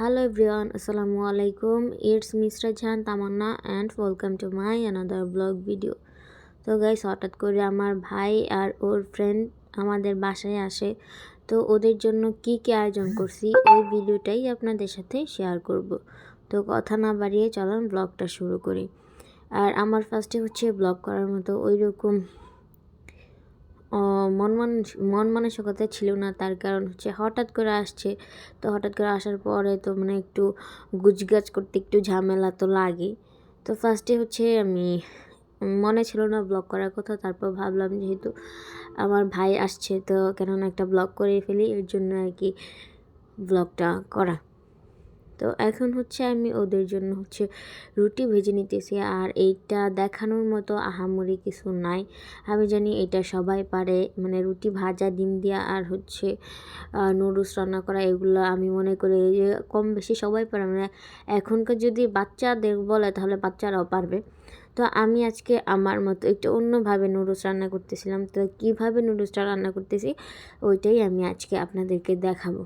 Hello everyone, Assalamu alaikum. It's Mr. Jan Tamanna and welcome to my another vlog video. তো guys হঠাৎ করে আমার ভাই আর ওর friend আমাদের বাসায় আসে তো ওদের জন্য কি কি আয়োজন করছি ওই ভিডিওটাই আপনাদের সাথে শেয়ার করব তো কথা না বাড়িয়ে চলুন ব্লগটা শুরু করি আর আমার ফার্স্টে হচ্ছে ব্লগ করার মতো ওই রকম মন মান, মন মানসিকতা ছিল না, তার কারণ হচ্ছে হঠাৎ করে আসছে। তো হঠাৎ করে আসার পরে তো মানে একটু গুজগাছ করতে একটু ঝামেলা তো লাগে। তো ফার্স্টে হচ্ছে আমি মনে ছিল না ব্লগ করার কথা, তারপর ভাবলাম যেহেতু আমার ভাই আসছে, তো কেননা একটা ব্লগ করে ফেলি, এর জন্য আর কি ব্লগটা করা। তো এখন হচ্ছে আমি ওদের জন্য হচ্ছে রুটি ভেজে নিতেছি। আর এইটা দেখানোর মতো আহামরি কিছু নাই। আমি জানি এটা সবাই পারে মানে রুটি ভাজা, ডিম দেওয়া আর হচ্ছে নুডলস রান্না করা, এগুলো আমি মনে করি যে কম বেশি সবাই পারে। মানে এখনকার যদি বাচ্চাদের বলে, তাহলে বাচ্চারাও পারবে। তো আমি আজকে আমার মতো একটু অন্যভাবে নুডলস রান্না করতেছিলাম। তো কীভাবে নুডলসটা রান্না করতেছি, ওইটাই আমি আজকে আপনাদেরকে দেখাবো।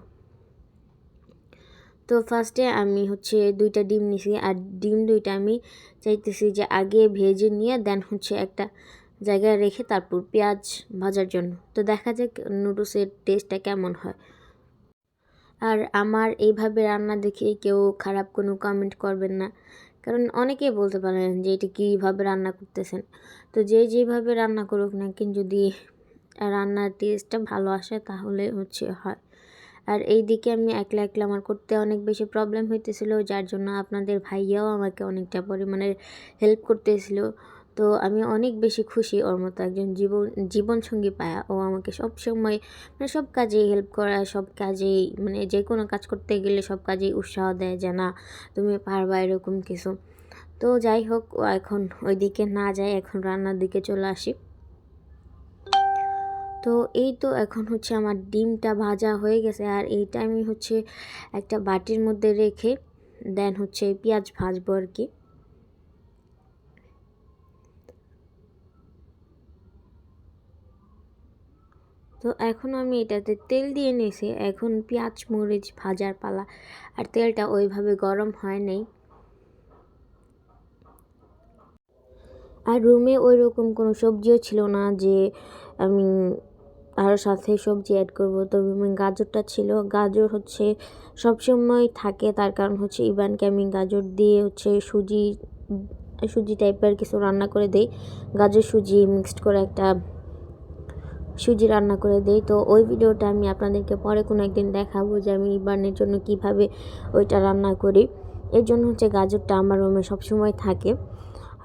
তো ফার্স্টে আমি হচ্ছে দুইটা ডিম নিছি আর ডিম দুইটা আমি চাইতেছি যে আগে ভেজে নিয়ে দেন হচ্ছে একটা জায়গায় রেখে তারপর পেঁয়াজ ভাজার জন্য। তো দেখা যাক নুডলসের টেস্টটা কেমন হয়। আর আমার এইভাবে রান্না দেখে কেউ খারাপ কোনো কমেন্ট করবেন না। কারণ অনেকেই বলতে পারেন যে এটা কীভাবে রান্না করতেছেন। তো যে যেভাবে রান্না করুক না কিন্তু যদি রান্নার টেস্টটা ভালো আসে তাহলে হচ্ছে হয়। আর এই দিকে আমি একলা একলা আমার করতে অনেক বেশি প্রবলেম হইতেছিল, যার জন্য আপনাদের ভাইয়াও আমাকে অনেকটা পরিমাণে হেল্প করতেছিল। তো আমি অনেক বেশি খুশি ওর মতো একজন জীবন, জীবনসঙ্গী পায়া। ও আমাকে সব সময় মানে সব কাজেই হেল্প করা, সব কাজেই মানে যে কোনো কাজ করতে গেলে সব কাজেই উৎসাহ দেয় যে, না, তুমি পারবা এরকম কিছু। তো যাই হোক এখন ওই দিকে না যায়, এখন রান্নার দিকে চলে আসি। তো এই তো এখন হচ্ছে আমার ডিমটা ভাজা হয়ে গেছে আর এইটা আমি হচ্ছে একটা বাটির মধ্যে রেখে দেন হচ্ছে পেঁয়াজ ভাজবো আর কি। তো এখন আমি এটাতে তেল দিয়ে নিয়েছি, এখন পেঁয়াজ মরিচ ভাজার পালা। আর তেলটা ওইভাবে গরম হয় নাই। আর রুমে ওই রকম কোনো সবজিও ছিল না যে আমি আর সাথে সবজি অ্যাড করব। তো গাজরটা ছিল। গাজর হচ্ছে সবসময় থাকে, তার কারণ হচ্ছে ইবানকে আমি গাজর দিয়ে হচ্ছে সুজি সুজি টাইপের কিছু রান্না করে দেই। গাজর সুজি মিক্সড করে একটা সুজি রান্না করে দেই। তো ওই ভিডিওটা আমি আপনাদেরকে পরে কোনো একদিন দেখাবো যে আমি ইবানের জন্য কীভাবে ওইটা রান্না করি। এর জন্য হচ্ছে গাজরটা আমার রুমে সবসময় থাকে।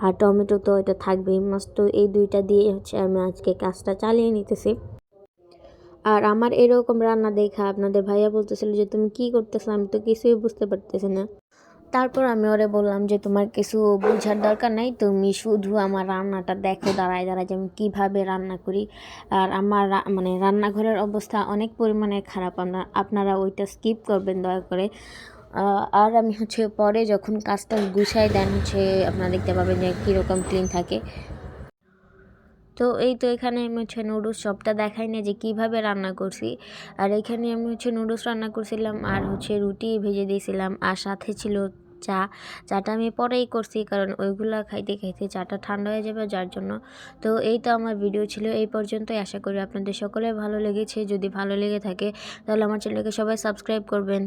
আর টমেটো তো এটা থাকবেই। মাস্ট তো এই দুইটা দিয়ে হচ্ছে আমি আজকে কাজটা চালিয়ে নিতেছি। আর আমার এরকম রান্না দেখা আপনাদের ভাইয়া বলতেছিল যে, তুমি কি করতেছো আমি তো কিছুই বুঝতে পারতেছি না। তারপর আমি ওরে বললাম যে, তোমার কিছু বোঝার দরকার নাই। তুমি শুধু আমার রান্নাটা দেখো, দাঁড়ায় দাঁড়ায় যে আমি কীভাবে রান্না করি। আর আমার মানে রান্নাঘরের অবস্থা অনেক পরিমাণে খারাপ। আপনার, আপনারা ওইটা স্কিপ করবেন দয়া করে। আর আমি হচ্ছে পরে যখন কাজটা গুছাই দেন, হচ্ছে আপনারা দেখতে পাবেন যে কীরকম ক্লিন থাকে। তো এই তো এখানে আমি হচ্ছে নুডলস সবটা দেখাই না যে কীভাবে রান্না করছি। আর এখানে আমি হচ্ছে নুডলস রান্না করছিলাম আর হচ্ছে রুটি ভেজে দিয়েছিলাম আর সাথে ছিল চা। চাটা আমি পরেই করছি কারণ ওইগুলো খাইতে খাইতে চাটা ঠান্ডা হয়ে যাবে যার জন্য। তো এই তো আমার ভিডিও ছিল, এই পর্যন্তই। আশা করি আপনাদের সকলে ভালো লেগেছে। যদি ভালো লেগে থাকে তাহলে আমার চ্যানেলকে সবাই সাবস্ক্রাইব করবেন।